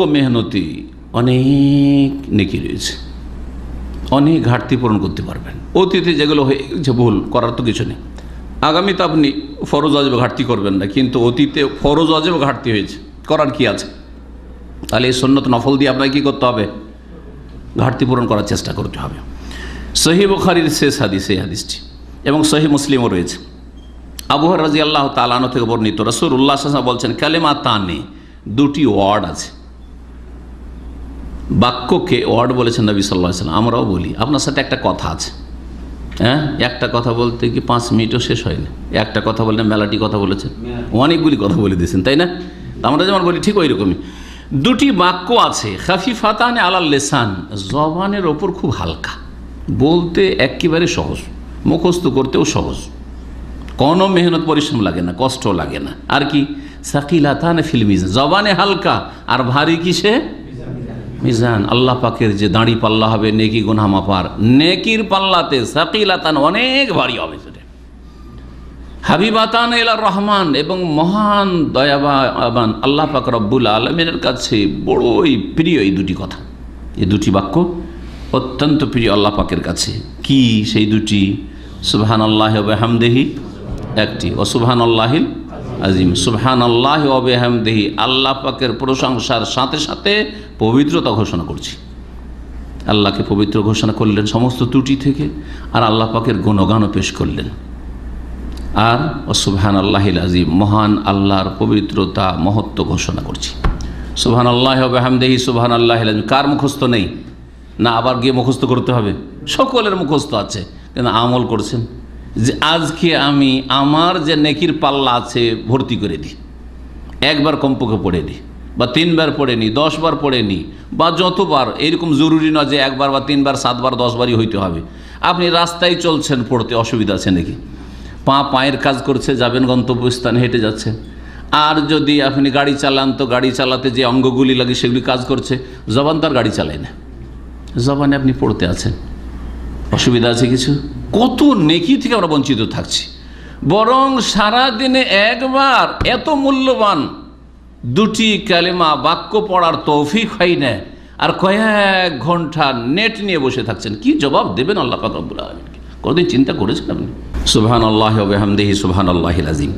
মেহনতি অনেক নেকি রয়েছে। অনেক ঘাটতি পূরণ করতে পারবেন। অতীতে যেগুলো হয়ে গেছে, ভুল, করার তো কিছু নেই। আগামীতে আপনি ফরজ অজব ঘাটতি করবেন না, কিন্তু অতীতে ফরজ অজব ঘাটতি হয়েছে। করার কি আছে? তাহলে এই সন্ন্যত নফল দিয়ে আপনাকে কী করতে হবে? ঘাটতি পূরণ করার চেষ্টা করতে হবে। সহি বুখারির শেষ হাদিস, এই হাদিসটি। এবং সহি মুসলিমও রয়েছে। আবুহর রাজি আল্লাহ তালানো থেকে বর্ণিত রসুর উল্লাহ বলছেন কালেমা তানে দুটি ওয়ার্ড আছে। বাক্যকে ওয়ার্ড বলেছেন নবী সাল্লাহ সাল্লাম আমরাও বলি। আপনার সাথে একটা কথা আছে। হ্যাঁ? একটা কথা বলতে কি পাঁচ মিনিটও শেষ হয়নি একটা কথা বললে মেলাটি কথা বলেছেন। অনেকগুলি কথা বলে দিয়েছেন তাই না? আমরা যেমন বলি ঠিক ওই রকমই দুটি বাক্য আছে খাফি ফাতানে আলাল লেসান। জবানের ওপর খুব হালকা। বলতে একেবারে সহজ। মুখস্থ করতেও সহজ। কোনো মেহনত পরিশ্রম লাগে না কষ্ট লাগে না। আর কি? সাকিলাতান ফিল্মিজ জবানে হালকা আর ভারী কিসে? মিজান, আল্লাহ পাকের যে দাঁড়ি পাল্লা হবে, নেকি গুনা মাপার নেকির পাল্লাতে সাকিলাতান অনেক ভারী হবে সেটা। হাবিবাতান এলা রহমান এবং মহান, দয়াবান আল্লাহ পাক রব্বুল আলমের কাছে বড়ই প্রিয় এই দুটি কথা। এই দুটি বাক্য অত্যন্ত প্রিয় আল্লাহ পাকের কাছে। কি সেই দুটি? সুবহান আল্লাহ হামদেহি একটি ও সুবহান আল্লাহিল আজিম। সুবহান আল্লাহ অবেহামদেহি আল্লাহ পাকের প্রশংসার সাথে সাথে পবিত্রতা ঘোষণা করছি। আল্লাহকে পবিত্র ঘোষণা করলেন সমস্ত ত্রুটি থেকে আর আল্লাহ পাকের গুণগানও পেশ করলেন। আর ও সুবহান আল্লাহিল আজিম, মহান আল্লাহর পবিত্রতা মহত্ব ঘোষণা করছি। সুবহান আল্লাহ বেহামদেহি সুবহান আল্লাহ কার মুখস্থ নেই? না, আবার গিয়ে মুখস্থ করতে হবে? সকলের মুখস্থ আছে। কিন্তু আমল করছেন। যে আজকে আমি আমার যে নেকির পাল্লা আছে ভর্তি করে দিই। একবার কমপক্ষে পড়ে নিই বা তিনবার পড়ে নিই, দশবার পড়ে নিই বা যতবার, এরকম জরুরি নয় যে একবার বা তিনবার, সাতবার, দশবারই হইতে হবে। আপনি রাস্তায় চলছেন পড়তে অসুবিধা আছে নাকি? পা পায়ের কাজ করছে, যাবেন গন্তব্যস্থানে, হেঁটে যাচ্ছেন। আর যদি আপনি গাড়ি চালান, তো গাড়ি চালাতে যে অঙ্গগুলি লাগে সেগুলি কাজ করছে, জবান তার গাড়ি চালায় না। জবানে আপনি পড়তে আছেন। অসুবিধা আছে কিছু? কত নেকি থেকে আমরা বঞ্চিত থাকছি। বরং সারা দিনে একবার এত মূল্যবান দুটি কালেমা বাক্য পড়ার তৌফিক হয় না, আর কয়েক ঘণ্টা নেট নিয়ে বসে থাকছেন। কি জবাব দেবেন আল্লাহ পাক রব্বুল আলমিনকে? কোনোদিন চিন্তা করেছেন আপনি? সুবহান আল্লাহ হামদেহি সুবহান আল্লাহ আজিম